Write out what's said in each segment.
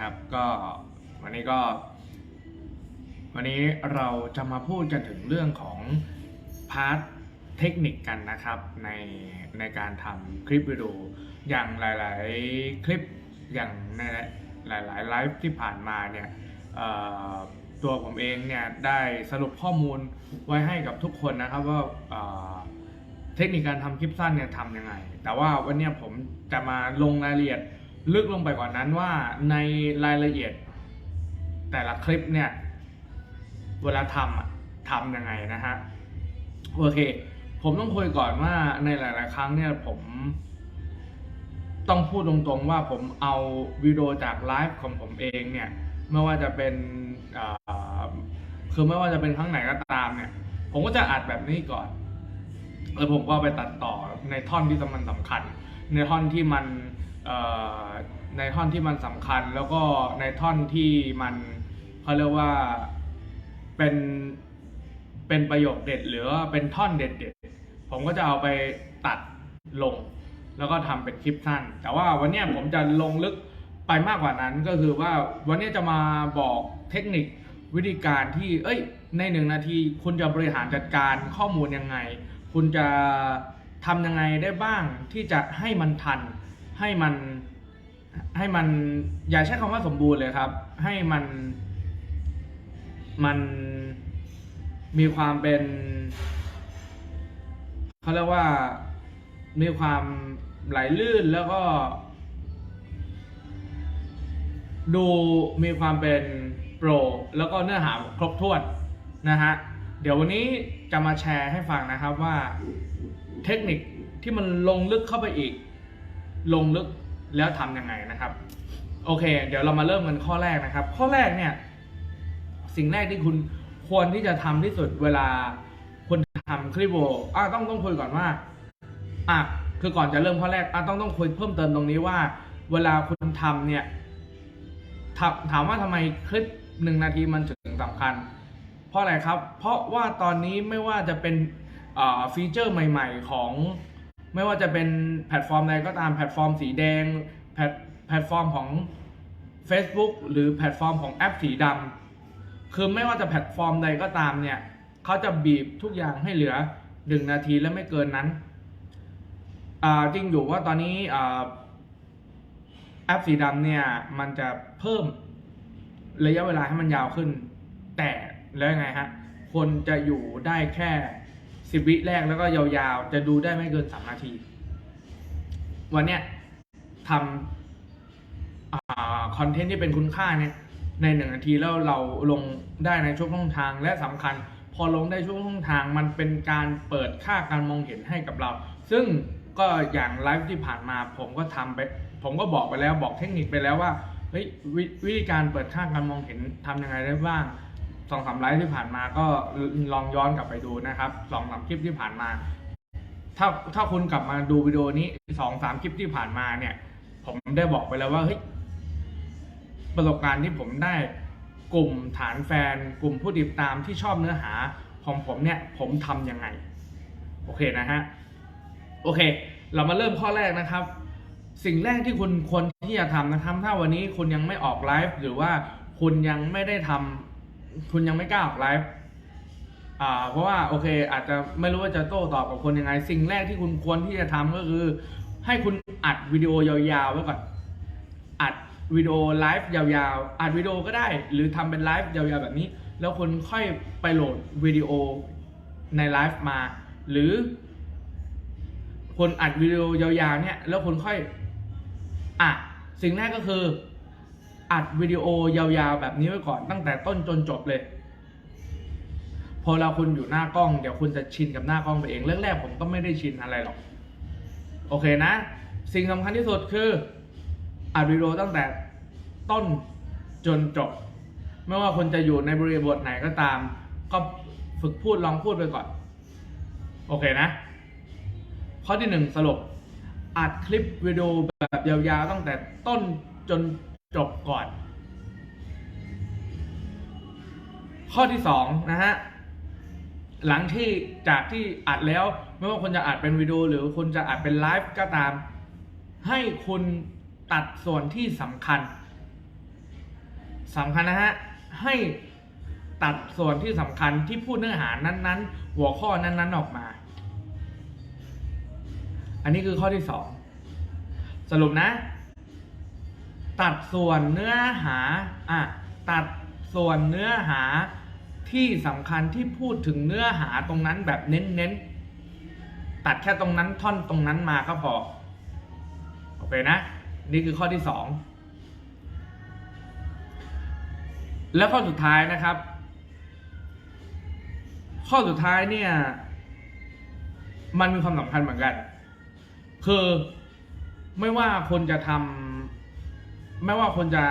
ครับก็วันนี้ก็ วันนี้เราจะมาพูดกันถึงเรื่องของพาร์ทเทคนิคกันนะครับในในการทำคลิปวิดีโออย่างหลาย ๆ คลิปอย่างในหลาย ๆ ไลฟ์ที่ผ่านมาเนี่ยตัวผมเองเนี่ยได้สรุปข้อมูลไว้ให้กับทุกคนนะครับว่าเทคนิคการทำคลิปสั้นเนี่ยทำยังไง แต่ว่าวันนี้ผมจะมาลงรายละเอียด ลึกลงไปกว่านนั้นว่าในรายละเอียด แต่ละคลิปเนี่ย เวลาทำทำยังไงนะฮะ โอเค ผมต้องคุยก่อนว่าในหลาย ๆ ครั้งเนี่ยผมต้องพูดตรง ๆ ว่าผมเอาวิดีโอจากไลฟ์ของผมเองเนี่ย ไม่ว่าจะเป็นคือไม่ว่าจะเป็นครั้งไหนก็ตามเนี่ย ผมก็จะอัดแบบนี้ก่อนแล้วผมก็ไปตัดต่อในท่อนที่มันสำคัญ ในท่อนที่มัน ในท่อนที่มันสำคัญแล้วก็ในท่อนที่มันเขาเรียกว่าเป็นเป็นประโยคเด็ดหรือว่าเป็นท่อนเด็ดๆผมก็จะเอาไปตัดลง แล้วก็ทำเป็นคลิปสั้น แต่ว่าวันนี้ผมจะลงลึกไปมากกว่านั้นก็คือว่าวันนี้จะมาบอกเทคนิควิธีการที่ เอ้ย ในหนึ่งนาทีคุณจะบริหารจัดการข้อมูลยังไง คุณจะทำยังไงได้บ้างที่จะให้มันทัน ให้มันให้มันอย่าใช้คำว่าสมบูรณ์เลยครับ ให้มันมันมีความเป็นเขาเรียกว่ามีความไหลลื่นแล้วก็ ดูมีความเป็นโปร แล้วก็เนื้อหาครบถ้วนนะฮะเดี๋ยววันนี้จะมาแชร์ให้ฟังนะครับว่าเทคนิคที่มันลงลึกเข้าไปอีก ลงลึกแล้วทำยังไงนะครับ โอเค เดี๋ยวเรามาเริ่มกันข้อแรกนะครับ ข้อแรกเนี่ย สิ่งแรกที่คุณควรที่จะทำที่สุดเวลาคุณทำคลิปโออะต้องต้องคุยก่อนว่าอะคือก่อนจะเริ่มข้อแรกอะต้องต้องคุยเพิ่มเติมตรงนี้ว่า เวลาคุณทำเนี่ยถามถามว่าทำไมคลิปหนึ่งนาทีมันถึงสำคัญ เพราะอะไรครับ เพราะว่าตอนนี้ไม่ว่าจะเป็นอ่าฟีเจอร์ใหม่ ๆ ของ ไม่ว่าจะเป็นแพลตฟอร์มใดก็ตามแพลตฟอร์มสีแดงแพลตแพลตฟอร์มของ Facebook หรือแพลตฟอร์มของแอปสีดำคือไม่ว่าจะแพลตฟอร์มใดก็ตามเนี่ยเขาจะบีบทุกอย่างให้เหลือหนึ่งนาทีและไม่เกินนั้นอ่าจริงอยู่ว่าตอนนี้แอปสีดำเนี่ยมันจะเพิ่มระยะเวลาให้มันยาวขึ้น แต่แล้วยังไงฮะคนจะอยู่ได้แค่ สิบวิแรกแล้วก็ยาวๆ จะดูได้ไม่เกินสามนาที วันเนี้ยทำคอนเทนต์ที่เป็นคุณค่าเนี่ยในหนึ่งนาทีแล้วเราลงได้ในช่วงช่องทางและสำคัญ พอลงได้ช่วงช่องทางมันเป็นการเปิดค่าการมองเห็นให้กับเรา ซึ่งก็อย่างไลฟ์ที่ผ่านมาผมก็ทำไป ผมก็บอกไปแล้วบอกเทคนิคไปแล้วว่าเฮ้ยวิวิธีการเปิดค่าการมองเห็นทำยังไงได้บ้าง สองสามไลฟ์ที่ผ่านมาก็ลองย้อนกลับไปดูนะครับสองสามคลิปที่ผ่านมา ถ้าถ้าคุณกลับมาดูวิดีโอนี้สองสามคลิปที่ผ่านมาเนี่ย ผมได้บอกไปแล้วว่าเฮ้ยประสบการณ์ที่ผมได้กลุ่มฐานแฟน กลุ่มผู้ติดตามที่ชอบเนื้อหาของผมเนี่ย ผมทำยังไง โอเคนะฮะ โอเค เรามาเริ่มข้อแรกนะครับ สิ่งแรกที่คุณควรที่จะทำนะครับ ถ้าวันนี้คุณยังไม่ออกไลฟ์หรือว่าคุณยังไม่ได้ทำ คุณยังไม่กล้าออกไลฟ์อ่า เพราะว่าโอเค อาจจะไม่รู้ว่าจะโต้ตอบกับคนยังไง สิ่งแรกที่คุณควรที่จะทำก็คือ ให้คุณอัดวิดีโอยาวๆไว้ก่อน อัดวิดีโอไลฟ์ยาวๆ อัดวิดีโอก็ได้ หรือทำเป็นไลฟ์ยาวๆแบบนี้ แล้วคุณค่อยไปโหลดวิดีโอในไลฟ์มา หรือคนอัดวิดีโอยาวๆเนี่ย แล้วคุณค่อยอะสิ่งแรกก็คือ อัดวิดีโอยาวๆ แบบนี้ไว้ก่อนตั้งแต่ต้นจนจบเลย พอเราคุณอยู่หน้ากล้อง เดี๋ยวคุณจะชินกับหน้ากล้องไปเองเรื่องแรกผมก็ไม่ได้ชินอะไรหรอก โอเคนะ สิ่งสำคัญที่สุดคืออัดวิดีโอตั้งแต่ต้นจนจบ ไม่ว่าคนจะอยู่ในบริบทไหนก็ตาม ก็ฝึกพูดลองพูดไปก่อน โอเคนะ ข้อที่หนึ่งสรุปอัดคลิปวิดีโอแบบยาวๆตั้งแต่ต้นจน จบก่อน ข้อที่สองนะฮะ หลังที่จากที่อัดแล้ว ไม่ว่าคุณจะอัดเป็นวิดีโอหรือคุณจะอัดเป็นไลฟ์ก็ตาม ให้คุณตัดส่วนที่สำคัญสำคัญนะฮะ ให้ตัดส่วนที่สำคัญที่พูดเนื้อหานั้น ๆ หัวข้อนั้น ๆ ออกมา อันนี้คือข้อที่สองสรุปนะ ตัดส่วนเนื้อหาอะตัดส่วนเนื้อหาที่สำคัญที่พูดถึงเนื้อหาตรงนั้นแบบเน้นๆ ตัดแค่ตรงนั้นท่อนตรงนั้นมาก็พอ โอเคนะ นี่คือข้อที่สองแล้วข้อสุดท้ายนะครับ ข้อสุดท้ายเนี่ย มันมีความสำคัญเหมือนกัน คือไม่ว่าคนจะทำ ไม่ว่าคนจะ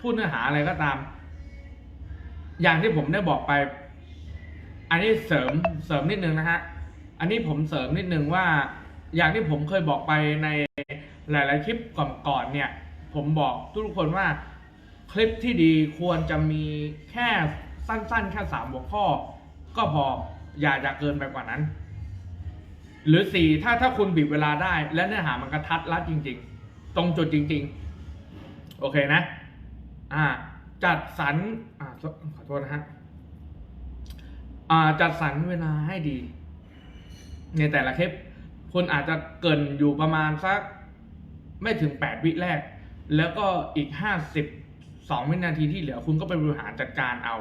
พูดเนื้อหาอะไรก็ตาม อย่างที่ผมได้บอกไป อันนี้เสริมเสริมนิดนึงนะฮะ อันนี้ผมเสริมนิดนึงว่า อย่างที่ผมเคยบอกไปในหลาย ๆ คลิปก่อนๆเนี่ย ผมบอกทุกคนว่าคลิปที่ดีควรจะมีแค่สั้น ๆ แค่สามหัวข้อ ก็พออย่าจะเกินไปกว่านั้น หรือสี่ถ้าถ้าคุณบีบเวลาได้ และเนื้อหามันกระทัดรัดจริง ๆ ตรงจุดจริง ๆ โอเคนะ อ่า จัดสรรอ่าขอโทษนะฮะอ่าจัดสรรเวลาให้ดี ในแต่ละคลิปคุณอาจจะเกินอยู่ประมาณสักไม่ถึงแปดวิแรก แล้วก็อีกห้าสิบสองวินาทีที่เหลือคุณก็ไปบริหารจัดการเอา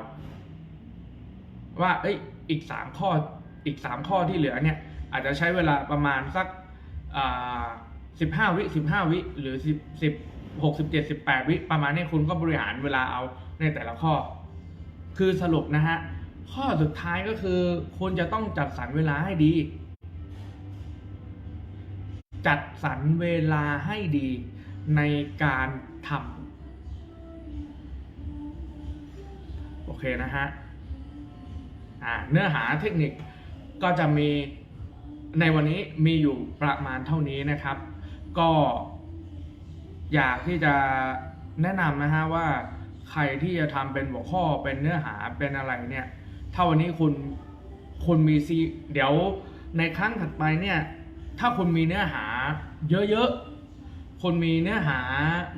ว่า เอ้ย อีกสามข้อ อีกสามข้อที่เหลือเนี่ย อาจจะใช้เวลาประมาณสักสิบห้าวิสิบห้าวิ หรือสิบ สิบหกสิบเจ็ดสิบแปดวิประมาณนี้คุณก็บริหารเวลาเอาในแต่ละข้อ คือสรุปนะฮะ ข้อสุดท้ายก็คือคุณจะต้องจัดสรรเวลาให้ดี จัดสรรเวลาให้ดีในการทำโอเคนะฮะอ่าเนื้อหาเทคนิคก็จะมีในวันนี้มีอยู่ประมาณเท่านี้นะครับ ก็ อยากที่จะแนะนำนะฮะว่าใครที่จะทำเป็นหัวข้อเป็นเนื้อหาเป็นอะไรเนี่ยถ้าวันนี้คุณคุณมีซีเดี๋ยวในครั้งถัดไปเนี่ยถ้าคุณมีเนื้อหาเยอะๆคุณมีเนื้อหา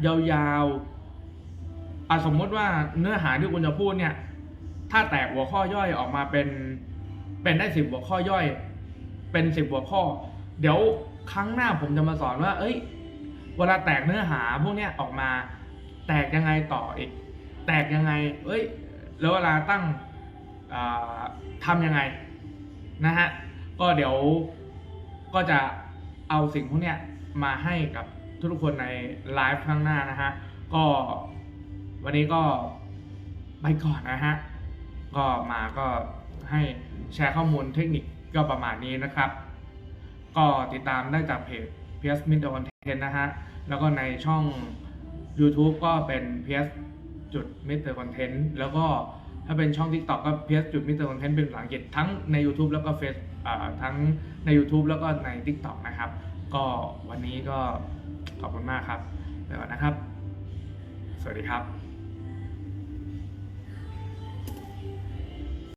ยาวๆอะสมมติว่าเนื้อหาที่คุณจะพูดเนี่ยถ้าแตกหัวข้อย่อยออกมาเป็นเป็นได้สิบหัวข้อย่อย เป็นสิบหัวข้อ เดี๋ยวครั้งหน้าผมจะมาสอนว่า เอ้ย เวลาแตกเนื้อหาพวกเนี้ยออกมา แตกยังไงต่ออีก แตกยังไง เอ้ย แล้วเวลาตั้งทำยังไงนะฮะ ก็เดี๋ยวก็จะเอาสิ่งพวกเนี้ยมาให้กับทุกคนในไลฟ์ข้างหน้านะฮะ ก็วันนี้ก็ไปก่อนนะฮะ ก็มาก็ให้แชร์ข้อมูลเทคนิคก็ประมาณนี้นะครับ ก็ติดตามได้จากเพจ PS m i d Content นะฮะ แล้วก็ในช่อง YouTube ก็เป็น PS จุด Mr. Content แล้วก็ถ้าเป็นช่อง TikTok ก็ PS จุด Mr. Content เป็นภาษาอังกฤษทั้งใน YouTube แล้วก็เฟซอ่าทั้งใน YouTube แล้วก็ใน TikTok นะครับ ก็วันนี้ก็ขอบคุณมากครับแล้วนะครับ สวัสดีครับ